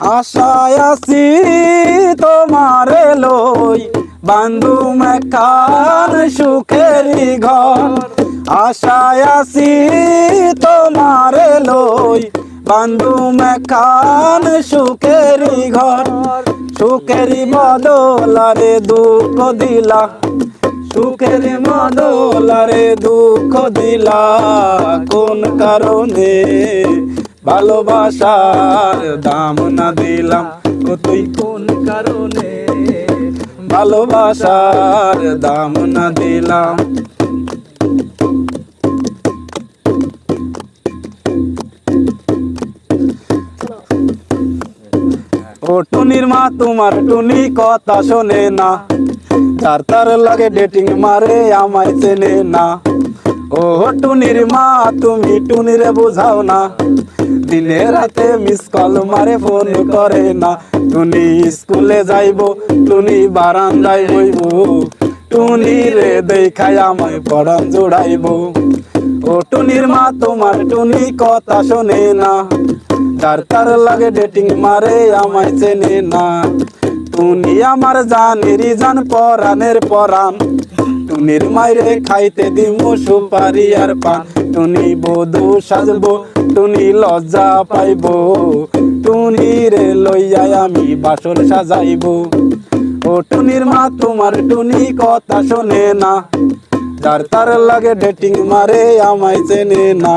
আশায় আছি তোমার লই, বান্ধু মেখান সুখেরি ঘর। আশায় আছি তোমার লই, বান্ধু মেখান সুখেরি ঘর। সুখেরি বদলারে দুঃখ দিলা। সুখের মদলারে দুঃখ দিলা। কোন কারণে ভালোবাসার দাম না দিলাম। ও তুই কোন কারণে ভালোবাসার দাম না দিলাম? ও টুনির মা, তোমার টুনি কথা শোনে না। যার তার লাগে ডেটিং মারে, আমায় চেনে না। ও টুনির মা, তুমি টুনিরে বুঝাও না। দিনে রাতে মিস কল মারে ফোন করে না। টুনি স্কুলে যাইব, টুনি বারান্দায় বইব। টুনি রে দেখায় আমায় পড়ান জোড়াইব। ও টুনির মা, তোমার টুনি কথা শোনে না। তার তার লাগে ডেটিং মারে, আমায় চেনে না। টুনি আমার জানেরই জান, পরানের পরান টুনির মাইরে খাইতে দিমু সুপারি আর পান। টুনি বধু সাজবো টুনি লজ্জা পাইব। টুনি রে লইয়া আমি বাসর সাজাইব। ও টুনির মা, তোমার টুনি কথা শোনে না। যার তার লাগে ডেটিং মারে, আমায় চেনে না।